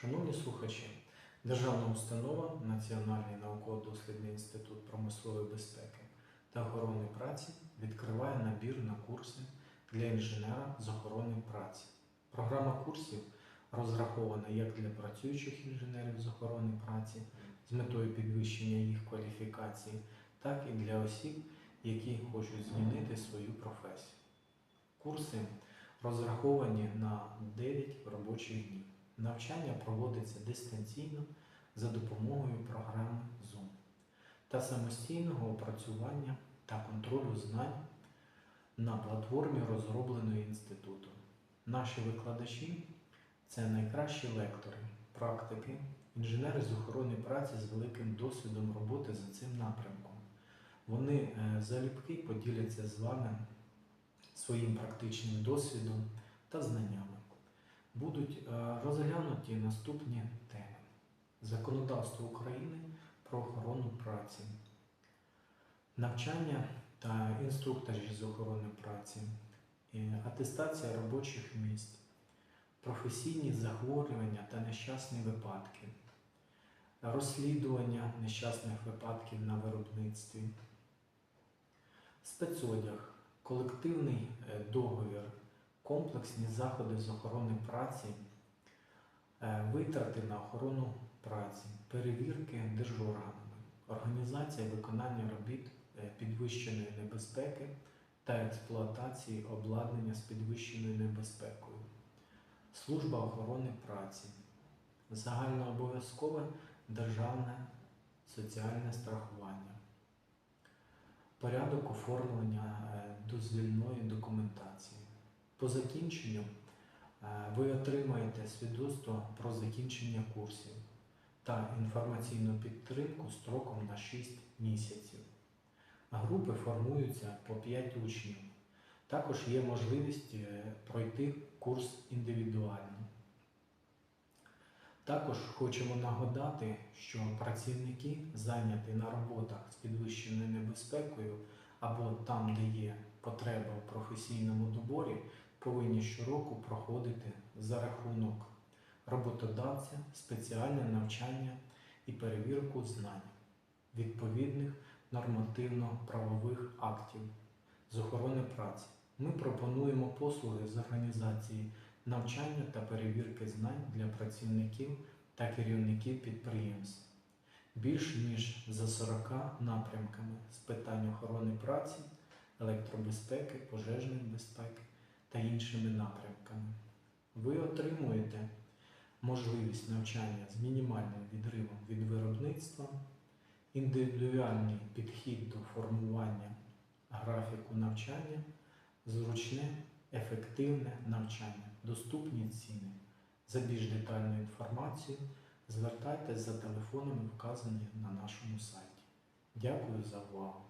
Шановні слухачі, Державна установа Національний науково-дослідний інститут промислової безпеки та охорони праці відкриває набір на курси для інженера з охорони праці. Програма курсів розрахована як для працюючих інженерів з охорони праці з метою підвищення їх кваліфікації, так і для осіб, які хочуть змінити свою професію. Курси розраховані на 9 робочих днів. Навчання проводиться дистанційно за допомогою програми Zoom та самостійного опрацювання та контролю знань на платформі, розробленої інститутом. Наші викладачі це найкращі лектори, практики, інженери з охорони праці з великим досвідом роботи за цим напрямком. Вони е, залюбки поділяться з вами своїм практичним досвідом та знаннями. Будуть е, розглянуті наступні теми: законодавство України про охорону праці, навчання та інструктажі з охорони праці, е, атестація робочих місць, професійні захворювання та нещасні випадки, розслідування нещасних випадків на виробництві, спецодяг, колективний е, договір, комплексні заходи з охорони праці, е, витрати на охорону праці, перевірки держорганами, організація виконання робіт е, підвищеної небезпеки та експлуатації обладнання з підвищеною небезпекою, служба охорони праці, загальнообов'язкове державне соціальне страхування, порядок оформлення е, дозвільної документації. По закінченню е, ви отримаєте свідоцтво про закінчення курсів та інформаційну підтримку строком на 6 місяців. Групи формуються по 5 учнів. Також є можливість е, пройти курс індивідуально. Також хочемо нагадати, що працівники, зайняті на роботах з підвищеною небезпекою або там, де є потреба в професійному доборі, повинні щороку проходити за рахунок роботодавця спеціальне навчання і перевірку знань відповідних нормативно-правових актів з охорони праці. Ми пропонуємо послуги з організації навчання та перевірки знань для працівників та керівників підприємств. Більш ніж за 40 напрямками з питань охорони праці, електробезпеки, пожежної безпеки та іншими напрямками. Ви отримуєте можливість навчання з мінімальним відривом від виробництва, індивідуальний підхід до формування графіку навчання, зручне, ефективне навчання, доступні ціни. За більш детальну інформацію звертайтесь за телефонами, вказані на нашому сайті. Дякую за увагу!